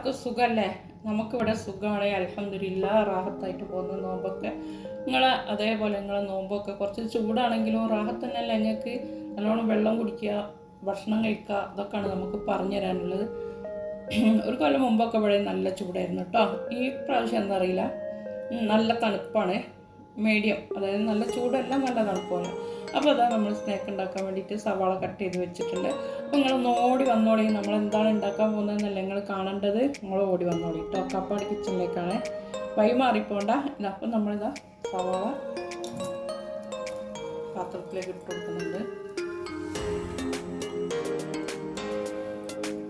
എല്ലാവർക്കും സുഖമല്ലേ നമുക്കിവിടെ സുഖമാണ് അലഹമില്ല റാഹത്തായിട്ട് പോകുന്ന നോമ്പൊക്കെ. നിങ്ങൾ അതേപോലെ നിങ്ങൾ നോമ്പൊക്കെ കുറച്ച് ചൂടാണെങ്കിലും റാഹത്ത് തന്നെയല്ല ഞങ്ങൾക്ക്? നല്ലോണം വെള്ളം കുടിക്കുക ഭക്ഷണം കഴിക്കുക അതൊക്കെയാണ് നമുക്ക് പറഞ്ഞു തരാനുള്ളത്. ഒരു കൊല്ലം മുമ്പൊക്കെ ഇവിടെ നല്ല ചൂടായിരുന്നു കേട്ടോ. ഈ പ്രാവശ്യം എന്താ അറിയില്ല. നല്ല തണുപ്പാണ്. മീഡിയം. അതായത് നല്ല ചൂടല്ല നല്ല തണുപ്പാണ്. അപ്പോൾ അതാ നമ്മൾ സ്നാക്ക് ഉണ്ടാക്കാൻ വേണ്ടിയിട്ട് സവാള കട്ട് ചെയ്ത് വെച്ചിട്ടുണ്ട്. അപ്പോൾ നിങ്ങൾ ഒന്ന് ഓടി വന്നോളി. നമ്മൾ എന്താണ് ഉണ്ടാക്കാൻ പോകുന്നതെന്നല്ല നിങ്ങൾ കാണേണ്ടത്. നിങ്ങൾ ഓടി വന്നോളി കേട്ടോ കപ്പാട് കിച്ചണിലേക്കാണ് വൈ മാറിപ്പോണ്ട. അപ്പം നമ്മളിതാ സവാള പാത്രത്തിലേക്ക് ഇട്ട് കൊടുക്കുന്നുണ്ട്.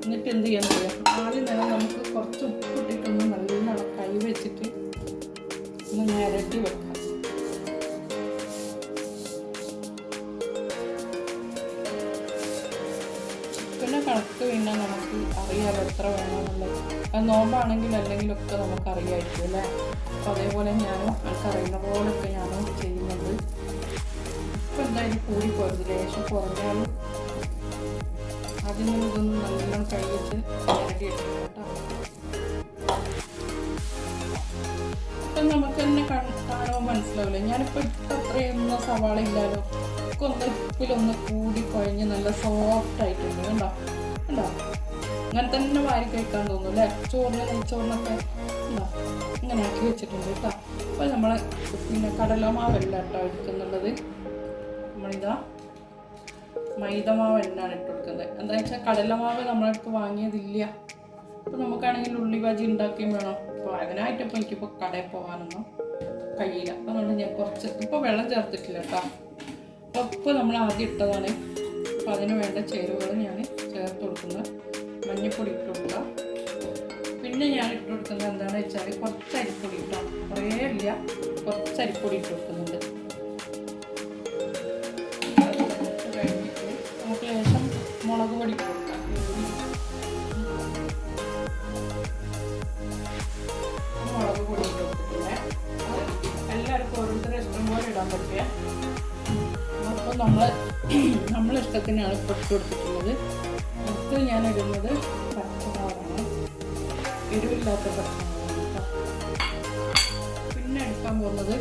എന്നിട്ട് എന്ത് പറയാം ആദ്യം തന്നെ നമുക്ക് കുറച്ച് ഉപ്പ് ഇട്ടിട്ടൊന്ന് നല്ലോണം കൈ വെച്ചിട്ട് ഒന്ന് ഞരട്ടി വെക്കാം. കണക്ക് പിന്നെ നമുക്ക് അറിയാമല്ലോ എത്ര വേണമെന്നുള്ളത്. അത് നോമ്പാണെങ്കിലും അല്ലെങ്കിലൊക്കെ നമുക്ക് അറിയാമായിരിക്കും അല്ലേ? അപ്പോൾ അതേപോലെ ഞാനും എനിക്ക് അറിയുന്ന പോലൊക്കെ ഞാനും ചെയ്യുന്നത് ഇപ്പം എന്തായാലും കൂടി പോയത് ലേശം കുറഞ്ഞാലും അതിന് ഇതൊന്നും നല്ലോണം കൈ വെച്ച് ഞരടി എടുക്കണം കേട്ടോ. ഇപ്പം നമുക്ക് തന്നെ കാണുമ്പോൾ മനസ്സിലാവില്ലേ? ഞാനിപ്പോൾ ഇപ്പം അത്രയൊന്നും സവാള ഇല്ലല്ലോ ഒക്കെ ഒന്ന് ഉപ്പിലൊന്ന് കൂടി കുഴഞ്ഞ് നല്ല സോഫ്റ്റ് ആയിട്ടുണ്ട് കണ്ടോ? കണ്ടോ അങ്ങനെ തന്നെ വാരി കഴിക്കാൻ തോന്നും അല്ലേ? ചോറിന് നെയ്ച്ചോറിനൊക്കെ ഉണ്ടോ? ഇങ്ങനെ ആക്കി വെച്ചിട്ടുണ്ട് കേട്ടോ. അപ്പോൾ നമ്മൾ പിന്നെ കടലമാവല്ല കേട്ടോ എടുക്കുന്നുള്ളത്. നമ്മളിതാ മൈദമാവ് തന്നെയാണ് ഇട്ട് കൊടുക്കുന്നത്. എന്താ വെച്ചാൽ കടലമാവ് നമ്മളടുത്ത് വാങ്ങിയതില്ല. അപ്പോൾ നമുക്കാണെങ്കിൽ ഉള്ളി ഭാജി ഉണ്ടാക്കുകയും വേണം. അപ്പോൾ അതിനായിട്ടിപ്പോൾ എനിക്കിപ്പോൾ കടയിൽ പോകാനൊന്നും കഴിയില്ല. അപ്പോൾ അതുകൊണ്ട് ഞാൻ കുറച്ച് ഇപ്പോൾ വെള്ളം ചേർത്തിട്ടില്ല കേട്ടോ. അപ്പോൾ ഇപ്പോൾ നമ്മൾ ആദ്യം ഇട്ടതാണ്. അപ്പോൾ അതിന് വേണ്ട ചേരുവകൾ ഞാൻ കൊടുക്കുന്നത് മഞ്ഞൾപ്പൊടി ഇട്ട് കൊടുക്കുക പിന്നെ ഞാൻ ഇട്ട് കൊടുക്കുന്നത് എന്താണെന്ന് വെച്ചാൽ കുറച്ച് അരിപ്പൊടി ഇട്ടോ. കുറേ ഇല്ല കുറച്ച് അരിപ്പൊടി ഇട്ട് കൊടുക്കുന്നുണ്ട്. നമുക്ക് ലേശം മുളക് പൊടി ഇട്ട് കൊടുക്കാം. ഇഷ്ടം പോലെ നമ്മൾ നമ്മളിഷ്ടത്തിനാണ് ഇട്ട് കൊടുത്തിട്ടുള്ളത്. അടുത്ത് ഞാൻ ഇടുന്നത് പച്ചമുളകാണ്. എരിവില്ലാത്ത പച്ചമുളകാണ്. പിന്നെ എടുക്കാൻ പോകുന്നത്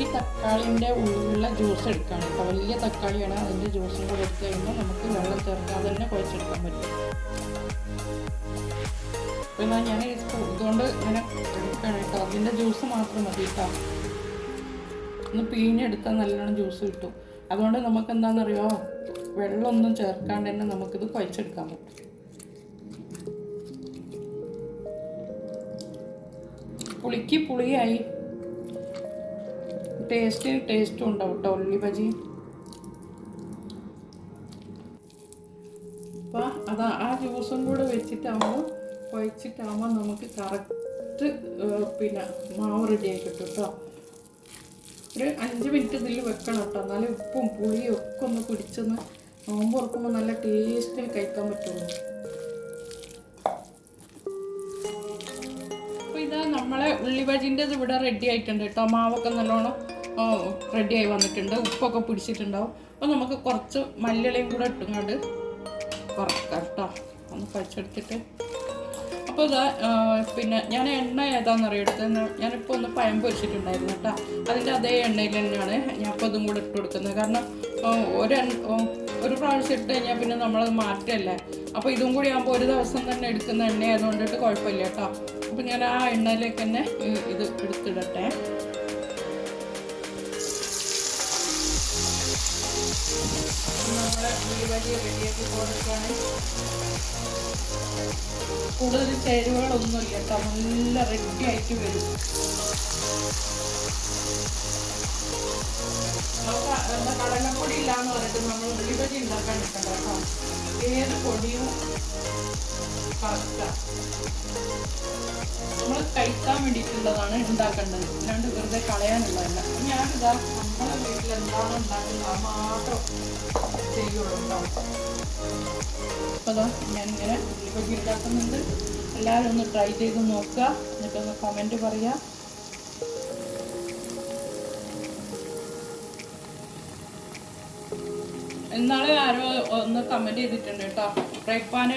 ഈ തക്കാളിന്റെ ഉള്ളിലുള്ള ജ്യൂസ് എടുക്കുകയാണ് കേട്ടോ. വലിയ തക്കാളിയാണ് അതിന്റെ ജ്യൂസും കൂടെ എടുത്ത് കഴിയുമ്പോൾ നമുക്ക് വെള്ളം ചേർക്കാതെ തന്നെ കുഴച്ചെടുക്കാൻ പറ്റും. അപ്പോൾ എന്നാൽ ഞാൻ ഈ സ്പൂ ഇതുകൊണ്ട് ഇങ്ങനെ എടുക്കുകയാണ് കേട്ടോ. അതിന്റെ ജ്യൂസ് മാത്രം മതി കേട്ടോ. ഒന്ന് പിഴിഞ്ഞെടുത്താൽ നല്ലോണം ജ്യൂസ് കിട്ടും. അതുകൊണ്ട് നമുക്ക് എന്താണെന്നറിയോ വെള്ളമൊന്നും ചേർക്കാണ്ട് തന്നെ നമുക്കിത് കുഴച്ചെടുക്കാൻ പറ്റും. പുളിക്ക് പുളിയായി. ടേസ്റ്റ് ടേസ്റ്റും ഉണ്ടാവും കേട്ടോ ഉള്ളി ബജി അപ്പം അതാ ആ ജ്യൂസും കൂടെ വെച്ചിട്ടാകുമ്പോൾ കുഴച്ചിട്ടാകുമ്പോൾ നമുക്ക് കറക്റ്റ് പിന്നെ മാവ് റെഡി ആയി കിട്ടും കേട്ടോ. ഒരു അഞ്ച് മിനിറ്റ് ഇതിൽ വെക്കണം കേട്ടോ. എന്നാലും ഉപ്പും പുളിയും ഒക്കെ ഒന്ന് പിടിച്ചൊന്ന് നോമ്പ് തുറക്കുമ്പോൾ നല്ല ടേസ്റ്റിൽ കഴിക്കാൻ പറ്റുള്ളൂ. അപ്പോൾ ഇതാ നമ്മളെ ഉള്ളിബജിന്റെ ഇവിടെ റെഡി ആയിട്ടുണ്ട് കേട്ടോ. മാവൊക്കെ നല്ലോണം റെഡി ആയി വന്നിട്ടുണ്ട്. ഉപ്പൊക്കെ പിടിച്ചിട്ടുണ്ടാവും. അപ്പോൾ നമുക്ക് കുറച്ച് മല്ലിളയും കൂടെ ഇട്ടുകൊണ്ട് കുറക്കാം കേട്ടോ. ഒന്ന് കഴിച്ചെടുത്തിട്ട് അപ്പോൾ ഇതാ പിന്നെ ഞാൻ എണ്ണ ഏതാണെന്നറിയോ എടുത്തത് ഞാനിപ്പോൾ ഒന്ന് പഴം പൊരിച്ചിട്ടുണ്ടായിരുന്നു കേട്ടോ. അതിന്റെ അതേ എണ്ണയിൽ തന്നെയാണ് ഞാൻ ഇപ്പോൾ ഇതും കൂടെ ഇട്ട് കൊടുക്കുന്നത്. കാരണം ഒരെ ഒരു പ്രാവശ്യം ഇട്ട് കഴിഞ്ഞാൽ പിന്നെ നമ്മളത് മാറ്റല്ലേ? അപ്പോൾ ഇതും കൂടി ആകുമ്പോൾ ഒരു ദിവസം തന്നെ എടുക്കുന്ന എണ്ണ ആയതുകൊണ്ടിട്ട് കുഴപ്പമില്ല കേട്ടോ. അപ്പോൾ ഞാൻ ആ എണ്ണയിലേക്ക് തന്നെ ഇത് എടുത്തിടട്ടെ. നമ്മുടെ വലിയ റെഡിയാക്കി കൊടുക്കുകയാണ്. കൂടുതൽ ചേരുവകളൊന്നുമില്ല കേട്ടോ. നല്ല റെഡി ആയിട്ട് വരും. കടലപ്പൊടി ഇല്ലാന്ന് പറഞ്ഞിട്ട് നമ്മൾ ഉള്ളിവലി ഉണ്ടാക്കാൻ നിൽക്കണ്ട കേട്ടോ. ഏത് പൊടിയും കറക്റ്റാ നമ്മൾ കഴിക്കാൻ വേണ്ടിയിട്ടുള്ളതാണ് ഉണ്ടാക്കേണ്ടത്. അല്ലാണ്ട് വെറുതെ കളയാനുള്ളതല്ല. ഞാനിതാ നമ്മളെ വീട്ടിൽ എന്താണോ ഉണ്ടാക്കുന്നത് അത് മാത്രം ചെയ്യുള്ളൂ. കേട്ടോ അപ്പോൾ അതാ ഉണ്ടാക്കുന്നുണ്ട് എല്ലാവരും ഒന്ന് ട്രൈ ചെയ്ത് നോക്കുക. എന്നിട്ടൊന്ന് കമന്റ് പറയുക ആരോ ഒന്ന് കമന്റ് ചെയ്തിട്ടുണ്ട് കേട്ടോ. ഫ്രൈ പാന്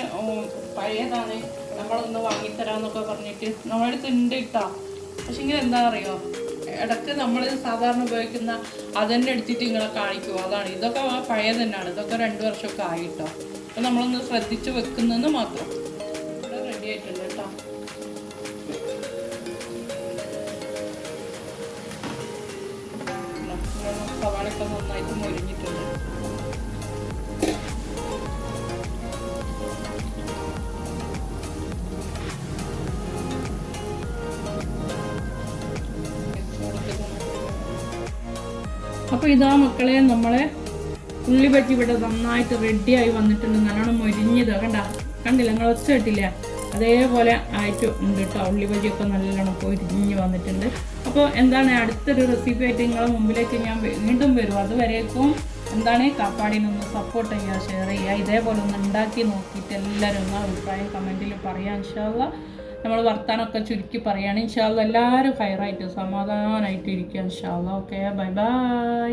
പഴയതാണ്. നമ്മളൊന്ന് വാങ്ങിത്തരാന്നൊക്കെ പറഞ്ഞിട്ട് നമ്മളടുത്ത് ഉണ്ട് കേട്ടോ പക്ഷെ ഇങ്ങനെ എന്താ അറിയോ ഇടയ്ക്ക് നമ്മൾ സാധാരണ ഉപയോഗിക്കുന്ന അതന്നെ എടുത്തിട്ട് ഇങ്ങനെ കാണിക്കും അതാണ്. ഇതൊക്കെ പഴയ തന്നെയാണ് ഇതൊക്കെ രണ്ട് വർഷമൊക്കെ ആയിട്ടോ. അപ്പം നമ്മളൊന്ന് ശ്രദ്ധിച്ച് വെക്കുന്നതെന്ന് മാത്രം. ഇവിടെ റെഡി ആയിട്ടുണ്ട് കേട്ടോ സവാളൊക്കെ നന്നായിട്ട് മൊരിഞ്ഞിട്ടുണ്ട്. അപ്പോൾ ഇതാ മക്കളെ നമ്മളെ ഉള്ളി ബജ്ജി ഇവിടെ നന്നായിട്ട് റെഡിയായി വന്നിട്ടുണ്ട്. നല്ലോണം മൊരിഞ്ഞത് കണ്ട? കണ്ടില്ല? നിങ്ങൾ ഒച്ച കിട്ടില്ല? അതേപോലെ ആയിട്ട് ഉണ്ട് കേട്ടോ ഉള്ളിപ്പറ്റിയൊക്കെ നല്ലോണം പൊരിഞ്ഞ് വന്നിട്ടുണ്ട്. അപ്പോൾ എന്താണ് അടുത്തൊരു റെസിപ്പി ആയിട്ട് നിങ്ങളെ മുമ്പിലേക്ക് ഞാൻ വീണ്ടും വരും. അതുവരേക്കും എന്താണ് കാപ്പാടിനൊന്ന് സപ്പോർട്ട് ചെയ്യുക ഷെയർ ചെയ്യുക. ഇതേപോലെ ഒന്ന് ഉണ്ടാക്കി നോക്കിയിട്ട് എല്ലാവരും ഒന്ന് അഭിപ്രായം കമന്റിൽ പറയാൻ ഇൻഷാല്ല നമ്മൾ വർത്താനമൊക്കെ ചുരുക്കി പറയുകയാണ് ഇൻഷാല്ല എല്ലാവരും ഹയറായിട്ട് സമാധാനമായിട്ട് ഇരിക്കുക ഇൻഷാല്ല ഓക്കെ ബൈ ബൈ